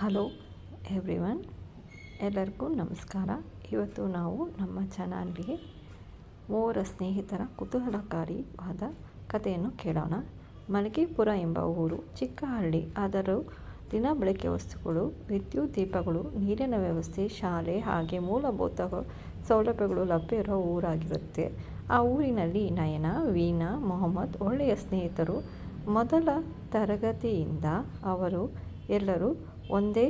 Hello everyone, ಎಲ್ಲರಿಗೂ ನಮಸ್ಕಾರ. ಇವತ್ತು ನಾವು ನಮ್ಮ ಚಾನಲ್ಗೆ ಮೂವರ ಸ್ನೇಹಿತರ ಕುತೂಹಲಕಾರಿವಾದ ಕಥೆಯನ್ನು ಕೇಳೋಣ. ಮಲಗೇಪುರ ಎಂಬ ಊರು ಚಿಕ್ಕ ಹಳ್ಳಿ ಆದರೂ ದಿನ ಬಳಕೆ ವಸ್ತುಗಳು, ವಿದ್ಯುತ್ ದೀಪಗಳು, ನೀರಿನ ವ್ಯವಸ್ಥೆ, ಶಾಲೆ ಹಾಗೆ ಮೂಲಭೂತ ಸೌಲಭ್ಯಗಳು ಲಭ್ಯ ಇರೋ ಊರಾಗಿರುತ್ತೆ. ಆ ಊರಿನಲ್ಲಿ ನಯನ, ವೀಣಾ, ಮೊಹಮ್ಮದ್ ಒಳ್ಳೆಯ ಸ್ನೇಹಿತರು. ಮೊದಲ ತರಗತಿಯಿಂದ ಅವರು ಎಲ್ಲರೂ ಒಂದೇ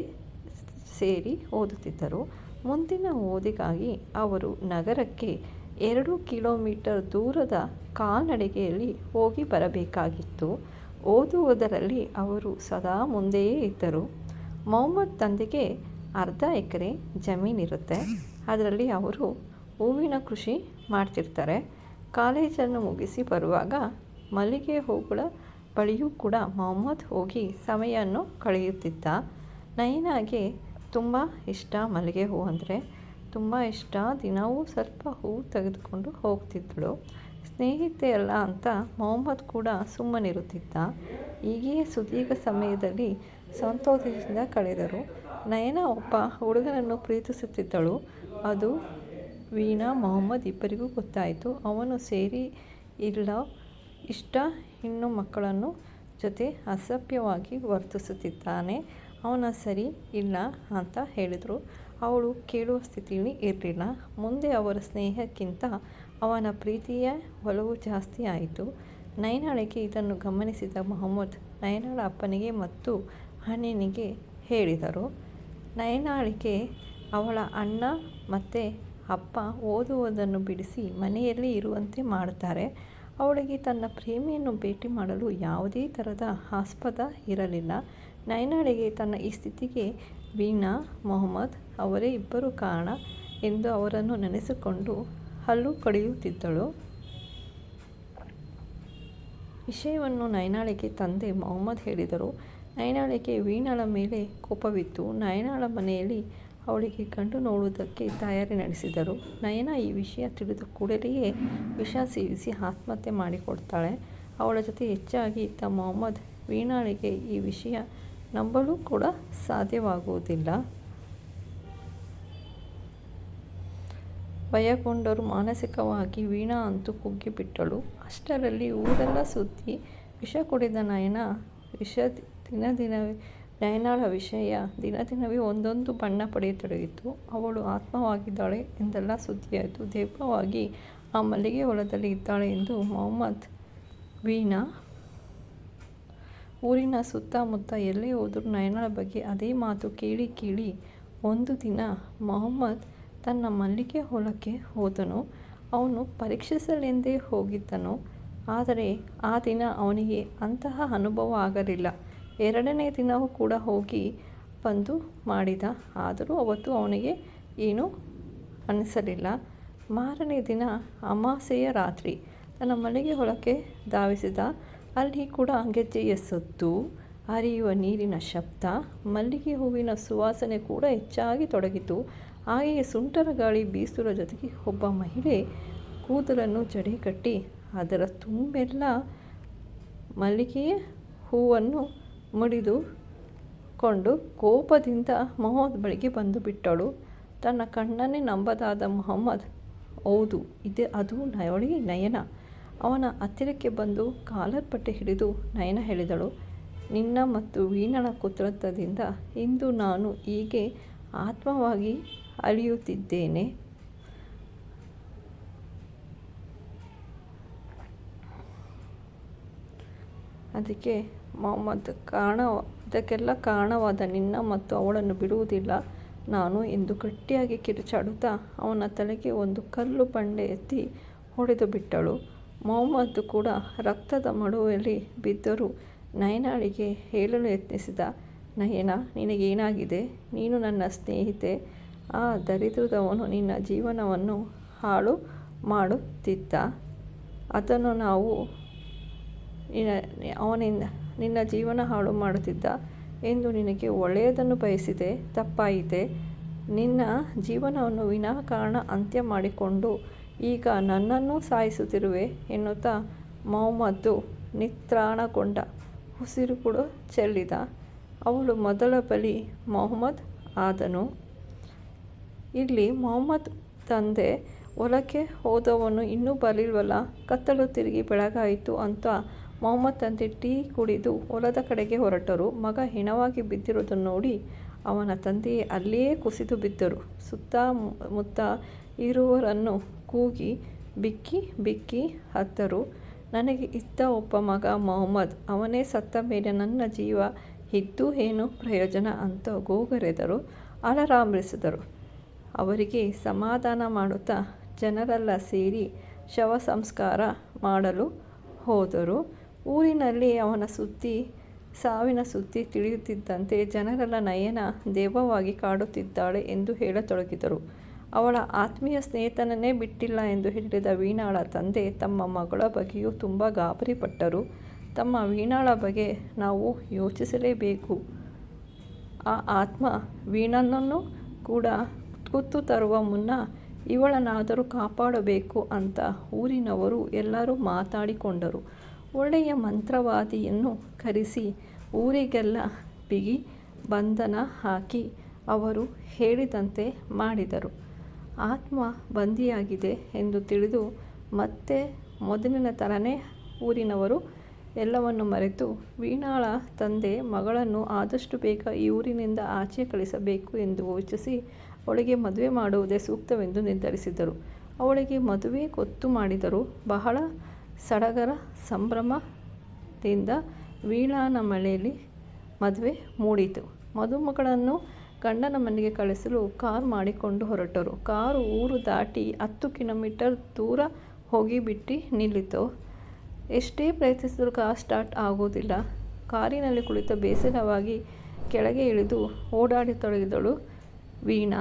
ಸೇರಿ ಓದುತ್ತಿದ್ದರು. ಮುಂದಿನ ಓದಿಗಾಗಿ ಅವರು ನಗರಕ್ಕೆ ಎರಡು ಕಿಲೋಮೀಟರ್ ದೂರದ ಕಾಲ್ನಡಿಗೆಯಲ್ಲಿ ಹೋಗಿ ಬರಬೇಕಾಗಿತ್ತು. ಓದುವುದರಲ್ಲಿ ಅವರು ಸದಾ ಮುಂದೆಯೇ ಇದ್ದರು. ಮೊಹಮ್ಮದ್ ತಂದೆಗೆ ಅರ್ಧ ಎಕರೆ ಜಮೀನಿರುತ್ತೆ ಅದರಲ್ಲಿ ಅವರು ಹೂವಿನ ಕೃಷಿ ಮಾಡ್ತಿರ್ತಾರೆ. ಕಾಲೇಜನ್ನು ಮುಗಿಸಿ ಬರುವಾಗ ಮಲ್ಲಿಗೆ ಹೂಗಳ ಬಳಿಯೂ ಕೂಡ ಮೊಹಮ್ಮದ್ ಹೋಗಿ ಸಮಯವನ್ನು ಕಳೆಯುತ್ತಿದ್ದ. ನಯನಾಗೆ ತುಂಬ ಇಷ್ಟ ಮಲ್ಲಿಗೆ ಹೂ ಅಂದರೆ. ತುಂಬ ಇಷ್ಟ. ದಿನವೂ ಸ್ವಲ್ಪ ಹೂ ತೆಗೆದುಕೊಂಡು ಹೋಗ್ತಿದ್ದಳು. ಸ್ನೇಹಿತೆ ಅಲ್ಲ ಅಂತ ಮೊಹಮ್ಮದ್ ಕೂಡ ಸುಮ್ಮನಿರುತ್ತಿದ್ದ. ಈಗೇ ಸುದೀರ್ಘ ಸಮಯದಲ್ಲಿ ಸಂತೋಷದಿಂದ ಕಳೆದರು. ನಯನ ಒಬ್ಬ ಹುಡುಗನನ್ನು ಪ್ರೀತಿಸುತ್ತಿದ್ದಳು. ಅದು ವೀಣಾ ಮೊಹಮ್ಮದ್ ಇಬ್ಬರಿಗೂ ಗೊತ್ತಾಯಿತು. ಅವನು ಸೇರಿ ಇಲ್ಲ. ಇಷ್ಟ. ಹೆಣ್ಣು ಮಕ್ಕಳನ್ನು ಜೊತೆ ಅಸಭ್ಯವಾಗಿ ವರ್ತಿಸುತ್ತಿದ್ದಾನೆ. ಅವನ ಸರಿ ಇಲ್ಲ ಅಂತ ಹೇಳಿದರು. ಅವಳು ಕೇಳುವ ಸ್ಥಿತಿಯಲ್ಲಿ ಇರಲಿಲ್ಲ. ಮುಂದೆ ಅವರ ಸ್ನೇಹಕ್ಕಿಂತ ಅವನ ಪ್ರೀತಿಯ ಒಲವು ಜಾಸ್ತಿ ಆಯಿತು. ನಯನಾಳಿಗೆ ಇದನ್ನು ಗಮನಿಸಿದ ಮೊಹಮ್ಮದ್ ನಯನಾಳ ಅಪ್ಪನಿಗೆ ಮತ್ತು ಅಣ್ಣನಿಗೆ ಹೇಳಿದರು. ನಯನಾಳಿಗೆ ಅವಳ ಅಣ್ಣ ಮತ್ತು ಅಪ್ಪ ಓದುವುದನ್ನು ಬಿಡಿಸಿ ಮನೆಯಲ್ಲಿ ಇರುವಂತೆ ಮಾಡುತ್ತಾರೆ. ಅವಳಿಗೆ ತನ್ನ ಪ್ರೇಮಿಯನ್ನು ಭೇಟಿ ಮಾಡಲು ಯಾವುದೇ ಥರದ ಆಸ್ಪದ ಇರಲಿಲ್ಲ. ನಯನಾಳಿಗೆ ತನ್ನ ಈ ಸ್ಥಿತಿಗೆ ವೀಣಾ, ಮೊಹಮ್ಮದ್ ಅವರೇ ಇಬ್ಬರು ಕಾರಣ ಎಂದು ಅವರನ್ನು ನೆನೆಸಿಕೊಂಡು ಹಲ್ಲು ಕಡಿಯುತ್ತಿದ್ದಳು. ವಿಷಯವನ್ನು ನಯನಾಳಿಗೆ ತಂದೆ ಮೊಹಮ್ಮದ್ ಹೇಳಿದರು. ನಯನಾಳಿಗೆ ವೀಣಾಳ ಮೇಲೆ ಕೋಪವಿತ್ತು. ನಯನಾಳ ಮನೆಯಲ್ಲಿ ಅವಳಿಗೆ ಕಂಡು ನೋಡುವುದಕ್ಕೆ ತಯಾರಿ ನಡೆಸಿದರು. ನಯನ ಈ ವಿಷಯ ತಿಳಿದ ಕೂಡಲೆಯೇ ವಿಷ ಸೇವಿಸಿ ಆತ್ಮಹತ್ಯೆ ಮಾಡಿಕೊಡ್ತಾಳೆ. ಅವಳ ಜೊತೆ ಹೆಚ್ಚಾಗಿ ಇದ್ದ ಮೊಹಮ್ಮದ್ ವೀಣಾಳಿಗೆ ಈ ವಿಷಯ ನಂಬಲು ಕೂಡ ಸಾಧ್ಯವಾಗುವುದಿಲ್ಲ. ಭಯಗೊಂಡರು ಮಾನಸಿಕವಾಗಿ ವೀಣಾ ಅಂತೂ ಕುಗ್ಗಿಬಿಟ್ಟಳು. ಅಷ್ಟರಲ್ಲಿ ಊರೆಲ್ಲ ಸುದ್ದಿ ವಿಷ ಕುಡಿದ ನಯನ ವಿಷ ದಿನ ದಿನವೇ ನಯನಾಳ ವಿಷಯ ದಿನ ದಿನವೇ ಒಂದೊಂದು ಬಣ್ಣ ಪಡೆಯತೊಡಗಿತು. ಅವಳು ಆತ್ಮವಾಗಿದ್ದಾಳೆ ಎಂದೆಲ್ಲ ಸುದ್ದಿಯಾಯಿತು. ದೇವವಾಗಿ ಆ ಮಲ್ಲಿಗೆ ಹೊಲದಲ್ಲಿ ಇದ್ದಾಳೆ ಎಂದು ಮೊಹಮ್ಮದ್ ವೀಣಾ ಊರಿನ ಸುತ್ತಮುತ್ತ ಎಲ್ಲೇ ಹೋದರೂ ನಯನಾಳ ಬಗ್ಗೆ ಅದೇ ಮಾತು ಕೇಳಿ ಕೇಳಿ ಒಂದು ದಿನ ಮೊಹಮ್ಮದ್ ತನ್ನ ಮಲ್ಲಿಗೆ ಹೊಲಕ್ಕೆ ಹೋದನು. ಅವನು ಪರೀಕ್ಷಿಸಲೆಂದೇ ಹೋಗಿದ್ದನು. ಆದರೆ ಆ ದಿನ ಅವನಿಗೆ ಅಂತಹ ಅನುಭವ ಆಗಲಿಲ್ಲ. ಎರಡನೇ ದಿನವೂ ಕೂಡ ಹೋಗಿ ಬಂದು ಮಾಡಿದ. ಆದರೂ ಅವತ್ತು ಅವನಿಗೆ ಏನೂ ಅನಿಸಲಿಲ್ಲ. ಮಾರನೇ ದಿನ ಅಮಾಸೆಯ ರಾತ್ರಿ ತನ್ನ ಮಲ್ಲಿಗೆ ಹೊಲಕ್ಕೆ ಧಾವಿಸಿದ. ಅಲ್ಲಿ ಕೂಡ ಗೆಜ್ಜೆಯ ಸದ್ದು ಹರಿಯುವ ನೀರಿನ ಶಬ್ದ, ಮಲ್ಲಿಗೆ ಹೂವಿನ ಸುವಾಸನೆ ಕೂಡ ಹೆಚ್ಚಾಗಿ ತೊಡಗಿತು. ಹಾಗೆಯೇ ಸುಂಟರ ಗಾಳಿ ಬೀಸುವ ಜೊತೆಗೆ ಒಬ್ಬ ಮಹಿಳೆ ಕೂದಲನ್ನು ಜಡೆ ಕಟ್ಟಿ, ಅದರ ತುಂಬೆಲ್ಲ ಮಲ್ಲಿಗೆಯ ಹೂವನ್ನು ಮುಡಿದುಕೊಂಡು ಕೋಪದಿಂದ ಮೊಹಮ್ಮದ್ ಬಳಿಗೆ ಬಂದು ಬಿಟ್ಟಳು. ತನ್ನ ಕಣ್ಣನ್ನೇ ನಂಬದಾದ ಮೊಹಮ್ಮದ್, ಹೌದು, ಇದೆ, ಅದು ನವಳಿ ನಯನ. ಅವನ ಹತ್ತಿರಕ್ಕೆ ಬಂದು ಕಾಲರ್ ಪಟ್ಟೆ ಹಿಡಿದು ನಯನ ಹೇಳಿದಳು, ನಿನ್ನ ಮತ್ತು ವೀಣನ ಕುತಂತ್ರದಿಂದ ಇಂದು ನಾನು ಹೀಗೆ ಆತ್ಮವಾಗಿ ಅಳಿಯುತ್ತಿದ್ದೇನೆ. ಅದಕ್ಕೆ ಮೊಹಮ್ಮದ್ ಕಾರಣ ಇದಕ್ಕೆಲ್ಲ ಕಾರಣವಾದ ನಿನ್ನ ಮತ್ತು ಅವಳನ್ನು ಬಿಡುವುದಿಲ್ಲ. ನಾನು ಎಂದು ಗಟ್ಟಿಯಾಗಿ ಕಿರುಚಾಡುತ್ತಾ ಅವನ ತಲೆಗೆ ಒಂದು ಕಲ್ಲು ಬಂಡೆ ಎತ್ತಿ ಹೊಡೆದು ಬಿಟ್ಟಳು ಮೊಹಮ್ಮದ್ ಕೂಡ ರಕ್ತದ ಮಡುವಲ್ಲಿ ಬಿದ್ದರೂ ನಯನಾಳಿಗೆ ಹೇಳಲು ಯತ್ನಿಸಿದ, ನಯನ, ನಿನಗೇನಾಗಿದೆ? ನೀನು ನನ್ನ ಸ್ನೇಹಿತೆ. ಆ ದರಿದ್ರದವನು ನಿನ್ನ ಜೀವನವನ್ನು ಹಾಳು ಮಾಡುತ್ತಿದ್ದ. ಅದನ್ನು ನಾವು ಅವನಿಂದ, ನಿನ್ನ ಜೀವನ ಹಾಳು ಮಾಡುತ್ತಿದ್ದ ಎಂದು ನಿನಗೆ ಒಳ್ಳೆಯದನ್ನು ಬಯಸಿದೆ, ತಪ್ಪಾಯಿತೆ. ನಿನ್ನ ಜೀವನವನ್ನು ವಿನಾಕಾರಣ ಅಂತ್ಯ ಮಾಡಿಕೊಂಡು ಈಗ ನನ್ನನ್ನು ಸಾಯಿಸುತ್ತಿರುವೆ ಎನ್ನುತ್ತಾ ಮೊಹಮ್ಮದ್ದು ನಿತ್ರಾಣಗೊಂಡ. ಉಸಿರು ಕೂಡ ಚೆಲ್ಲಿದ. ಅವಳು ಮೊದಲ ಬಲಿ ಮೊಹಮ್ಮದ್ ಆದನು. ಇಲ್ಲಿ ಮೊಹಮ್ಮದ್ ತಂದೆ ಹೊಲಕ್ಕೆ ಹೋದವನು ಇನ್ನೂ ಬರಲಿಲ್ವಲ್ಲ? ಕತ್ತಲು ತಿರುಗಿ ಬೆಳಗಾಯಿತು ಅಂತ ಮೊಹಮ್ಮದ್ ತಂದೆ ಟೀ ಕುಡಿದು ಹೊಲದ ಕಡೆಗೆ ಹೊರಟರು. ಮಗ ಹೆಣವಾಗಿ ಬಿದ್ದಿರುವುದನ್ನು ನೋಡಿ ಅವನ ತಂದೆಯೇ ಅಲ್ಲಿಯೇ ಕುಸಿದು ಬಿದ್ದರು. ಸುತ್ತ ಮುತ್ತ ಇರುವವರನ್ನು ಕೂಗಿ ಬಿಕ್ಕಿ ಬಿಕ್ಕಿ ಹತ್ತರು. ನನಗೆ ಇದ್ದ ಒಬ್ಬ ಮಗ ಮೊಹಮ್ಮದ್. ಅವನೇ ಸತ್ತ ಮೇಲೆ ನನ್ನ ಜೀವ. ಇದ್ದು ಏನು ಪ್ರಯೋಜನ ಅಂತ ಗೋಗರೆದರು ಅಲರಾಂಬಿಸಿದರು ಅವರಿಗೆ ಸಮಾಧಾನ ಮಾಡುತ್ತಾ ಜನರೆಲ್ಲ ಸೇರಿ ಶವ ಸಂಸ್ಕಾರ ಮಾಡಲು ಹೋದರು. ಊರಿನಲ್ಲಿ ಅವನ ಸುದ್ದಿ, ಸಾವಿನ ಸುದ್ದಿ ತಿಳಿಯುತ್ತಿದ್ದಂತೆ ಜನರೆಲ್ಲ ನಯನ, ದೇವವಾಗಿ ಕಾಡುತ್ತಿದ್ದಾಳೆ ಎಂದು ಹೇಳತೊಡಗಿದರು. ಅವಳ ಆತ್ಮೀಯ ಸ್ನೇಹಿತನನ್ನೇ ಬಿಟ್ಟಿಲ್ಲ ಎಂದು ಹೇಳಿದ ವೀಣಾಳ ತಂದೆ ತಮ್ಮ ಮಗಳ ಬಗ್ಗೆಯೂ ತುಂಬ ಗಾಬರಿಪಟ್ಟರು. ತಮ್ಮ ವೀಣಾಳ ಬಗ್ಗೆ ನಾವು ಯೋಚಿಸಲೇಬೇಕು. ಆ ಆತ್ಮ ವೀಣನನ್ನು ಕೂಡ ಕುತ್ತು ತರುವ ಮುನ್ನ ಇವಳನ್ನಾದರೂ ಕಾಪಾಡಬೇಕು ಅಂತ ಊರಿನವರು ಎಲ್ಲರೂ ಮಾತಾಡಿಕೊಂಡರು. ಒಳ್ಳೆಯ ಮಂತ್ರವಾದಿಯನ್ನು ಕರೆಸಿ ಊರಿಗೆಲ್ಲ ಬಿಗಿ ಬಂಧನ ಹಾಕಿ ಅವರು ಹೇಳಿದಂತೆ ಮಾಡಿದರು. ಆತ್ಮ ಬಂದಿಯಾಗಿದೆ ಎಂದು ತಿಳಿದು ಮತ್ತೆ ಮೊದಲಿನ ಥರನೇ ಊರಿನವರು ಎಲ್ಲವನ್ನು ಮರೆತು ವೀಣಾಳ ತಂದೆ ಮಗಳನ್ನು ಆದಷ್ಟು ಬೇಗ ಈ ಊರಿನಿಂದ ಆಚೆ ಕಳಿಸಬೇಕು ಎಂದು ಯೋಚಿಸಿ ಅವಳಿಗೆ ಮದುವೆ ಮಾಡುವುದೇ ಸೂಕ್ತವೆಂದು ನಿರ್ಧರಿಸಿದರು ಅವಳಿಗೆ ಮದುವೆ ಗೊತ್ತು ಮಾಡಿದರು ಬಹಳ ಸಡಗರ ಸಂಭ್ರಮದಿಂದ ವೀಣಾನ ಮಳೆಯಲ್ಲಿ ಮದುವೆ ಮೂಡಿತು. ಮದುಮಗಳನ್ನು ಗಂಡನ ಮನೆಗೆ ಕಳಿಸಲು ಕಾರ್ ಮಾಡಿಕೊಂಡು ಹೊರಟರು. ಕಾರು ಊರು ದಾಟಿ ಹತ್ತು ಕಿಲೋಮೀಟರ್ ದೂರ ಹೋಗಿಬಿಟ್ಟು ನಿಲ್ಲಿತು. ಎಷ್ಟೇ ಪ್ರಯತ್ನಿಸಿದರೂ ಕಾರ್ ಸ್ಟಾರ್ಟ್ ಆಗೋದಿಲ್ಲ ಕಾರಿನಲ್ಲಿ ಕುಳಿತ ಬೇಸರವಾಗಿ ಕೆಳಗೆ ಇಳಿದು ಓಡಾಡತೊಡಗಿದಳು ವೀಣಾ.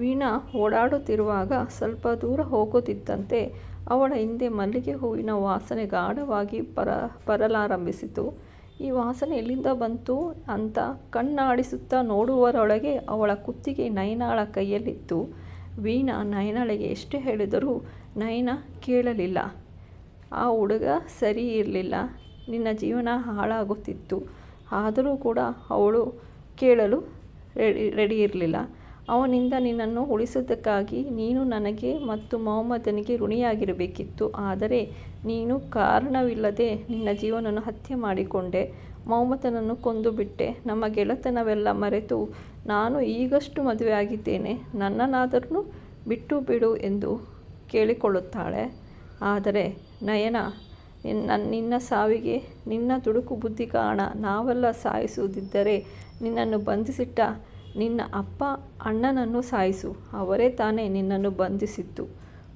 ವೀಣಾ ಓಡಾಡುತ್ತಿರುವಾಗ ಸ್ವಲ್ಪ ದೂರ ಹೋಗುತ್ತಿದ್ದಂತೆ ಅವಳ ಹಿಂದೆ ಮಲ್ಲಿಗೆ ಹೂವಿನ ವಾಸನೆ ಗಾಢವಾಗಿ ಪರ ಬರಲಾರಂಭಿಸಿತು ಈ ವಾಸನೆ ಎಲ್ಲಿಂದ ಬಂತು ಅಂತ ಕಣ್ಣಾಡಿಸುತ್ತಾ ನೋಡುವರೊಳಗೆ ಅವಳ ಕುತ್ತಿಗೆ ನಯನಾಳ ಕೈಯಲ್ಲಿತ್ತು. ವೀಣಾ ನಯನಾಳಿಗೆ ಎಷ್ಟು ಹೇಳಿದರೂ ನಯನ ಕೇಳಲಿಲ್ಲ. ಆ ಹುಡುಗ ಸರಿ ಇರಲಿಲ್ಲ. ನಿನ್ನ ಜೀವನ ಹಾಳಾಗುತ್ತಿತ್ತು. ಆದರೂ ಕೂಡ ಅವಳು ಕೇಳಲು ರೆಡಿ ರೆಡಿ ಇರಲಿಲ್ಲ. ಅವನಿಂದ ನಿನ್ನನ್ನು ಉಳಿಸುವುದಕ್ಕಾಗಿ ನೀನು ನನಗೆ ಮತ್ತು ಮೊಹಮ್ಮದನಿಗೆ ಋಣಿಯಾಗಿರಬೇಕಿತ್ತು. ಆದರೆ ನೀನು ಕಾರಣವಿಲ್ಲದೆ ನಿನ್ನ ಜೀವನವನ್ನು ಹತ್ಯೆ ಮಾಡಿಕೊಂಡೆ. ಮೊಹಮ್ಮದನನ್ನು ಕೊಂದು ಬಿಟ್ಟೆ ನಮ್ಮ ಗೆಳೆತನವೆಲ್ಲ ಮರೆತು ನಾನು ಈಗಷ್ಟು ಮದುವೆಯಾಗಿದ್ದೇನೆ. ನನ್ನನ್ನಾದರೂ ಬಿಟ್ಟು ಬಿಡು ಎಂದು ಕೇಳಿಕೊಳ್ಳುತ್ತಾಳೆ. ಆದರೆ, ನಯನ, ನಿನ್ನ ನಿನ್ನ ಸಾವಿಗೆ ನಿನ್ನ ತುಡುಕು ಬುದ್ಧಿ ಕಾರಣ ನಾವೆಲ್ಲ ಸಾಯಿಸುವುದಿದ್ದರೆ ನಿನ್ನನ್ನು ಬಂಧಿಸಿಟ್ಟ ನಿನ್ನ ಅಪ್ಪ ಅಣ್ಣನನ್ನು ಸಾಯಿಸು, ಅವರೇ ತಾನೇ ನಿನ್ನನ್ನು ಬಂಧಿಸಿತ್ತು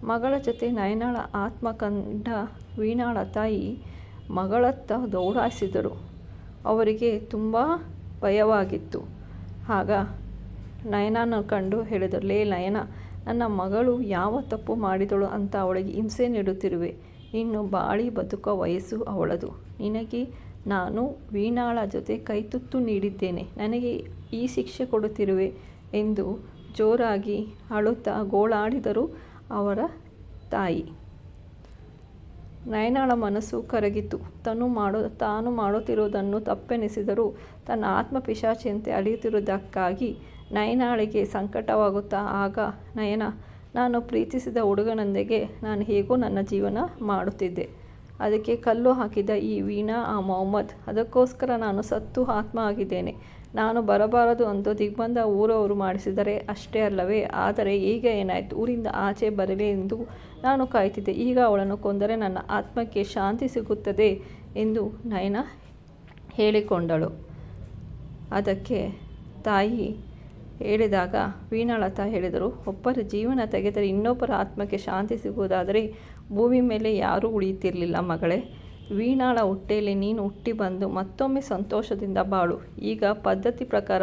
ಮಗಳ ಜೊತೆ ನಯನಾಳ ಆತ್ಮ ಕಂಡ ವೀಣಾಳ ತಾಯಿ ಮಗಳತ್ತ ದೌಡಾಯಿಸಿದರು. ಅವರಿಗೆ ತುಂಬ ಭಯವಾಗಿತ್ತು. ಆಗ ನಯನನ ಕಂಡು ಹೇಳಿದರು, ಲೇ ನಯನ, ನನ್ನ ಮಗಳು ಯಾವ ತಪ್ಪು ಮಾಡಿದಳು ಅಂತ ಅವಳಿಗೆ ಹಿಂಸೆ ನೀಡುತ್ತಿರುವೆ. ಇನ್ನು ಬಾಳಿ ಬದುಕ ವಯಸ್ಸು ಅವಳದು. ನಿನಗೆ ನಾನು ವೀಣಾಳ ಜೊತೆ ಕೈತುತ್ತು ನೀಡಿದ್ದೇನೆ. ನನಗೆ ಈ ಶಿಕ್ಷೆ ಕೊಡುತ್ತಿರುವೆ ಎಂದು ಜೋರಾಗಿ ಅಳುತ್ತಾ ಗೋಳಾಡಿದರು ಅವರ ತಾಯಿ. ನಯನಾಳ ಮನಸ್ಸು ಕರಗಿತು. ತನು ಮಾಡೋ, ತಾನು ಮಾಡುತ್ತಿರುವುದನ್ನು ತಪ್ಪೆನಿಸಿದರೂ ತನ್ನ ಆತ್ಮ ಪಿಶಾಚಿಯಂತೆ ಅಳಿಯುತ್ತಿರುವುದಕ್ಕಾಗಿ ನಯನಾಳಿಗೆ ಸಂಕಟವಾಗುತ್ತಾ ಆಗ, ನಯನ, ನಾನು ಪ್ರೀತಿಸಿದ ಹುಡುಗನೊಂದಿಗೆ ನಾನು ಹೇಗೋ ನನ್ನ ಜೀವನ ಮಾಡುತ್ತಿದ್ದೆ. ಅದಕ್ಕೆ ಕಲ್ಲು ಹಾಕಿದ ಈ ವೀಣಾ ಆ ಮೊಹಮ್ಮದ್. ಅದಕ್ಕೋಸ್ಕರ ನಾನು ಸತ್ತು ಆತ್ಮ ಆಗಿದ್ದೇನೆ. ನಾನು ಬರಬಾರದು ಅಂತ ದಿಗ್ಬಂಧ ಊರವರು ಮಾಡಿಸಿದರೆ ಅಷ್ಟೇ ಅಲ್ಲವೇ? ಆದರೆ ಈಗ ಏನಾಯಿತು? ಊರಿಂದ ಆಚೆ ಬರಲಿ ಎಂದು ನಾನು ಕಾಯ್ತಿದ್ದೆ. ಈಗ ಅವಳನ್ನು ಕೊಂದರೆ ನನ್ನ ಆತ್ಮಕ್ಕೆ ಶಾಂತಿ ಸಿಗುತ್ತದೆ ಎಂದು ನಯನ ಹೇಳಿಕೊಂಡಳು. ಅದಕ್ಕೆ ತಾಯಿ ಹೇಳಿದಾಗ ವೀಣಾಳತ ಹೇಳಿದರು, ಒಬ್ಬರ ಜೀವನ ತೆಗೆದರೆ ಇನ್ನೊಬ್ಬರ ಆತ್ಮಕ್ಕೆ ಶಾಂತಿ ಸಿಗುವುದಾದರೆ ಭೂಮಿ ಮೇಲೆ ಯಾರೂ ಉಳಿಯುತ್ತಿರಲಿಲ್ಲ ಮಗಳೇ. ವೀಣಾಳ ಹೊಟ್ಟೆಯಲ್ಲಿ ನೀನು ಹುಟ್ಟಿ ಬಂದು ಮತ್ತೊಮ್ಮೆ ಸಂತೋಷದಿಂದ ಬಾಳು. ಈಗ ಪದ್ಧತಿ ಪ್ರಕಾರ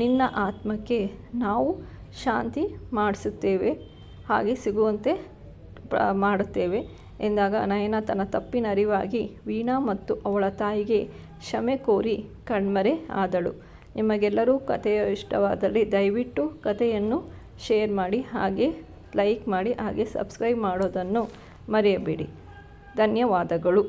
ನಿನ್ನ ಆತ್ಮಕ್ಕೆ ನಾವು ಶಾಂತಿ ಮಾಡಿಸುತ್ತೇವೆ, ಹಾಗೆ ಸಿಗುವಂತೆ ಮಾಡುತ್ತೇವೆ ಎಂದಾಗ ನಯನ ತನ್ನ ತಪ್ಪಿನ ಅರಿವಾಗಿ ವೀಣಾ ಮತ್ತು ಅವಳ ತಾಯಿಗೆ ಕ್ಷಮೆ ಕೋರಿ ಕಣ್ಮರೆ ಆದಳು. ನಿಮಗೆಲ್ಲರೂ ಕಥೆಯ ಇಷ್ಟವಾದಲ್ಲಿ ದಯವಿಟ್ಟು ಕಥೆಯನ್ನು ಶೇರ್ ಮಾಡಿ, ಹಾಗೆ ಲೈಕ್ ಮಾಡಿ, ಹಾಗೆ ಸಬ್ಸ್ಕ್ರೈಬ್ ಮಾಡೋದನ್ನು ಮರೆಯಬೇಡಿ. ಧನ್ಯವಾದಗಳು.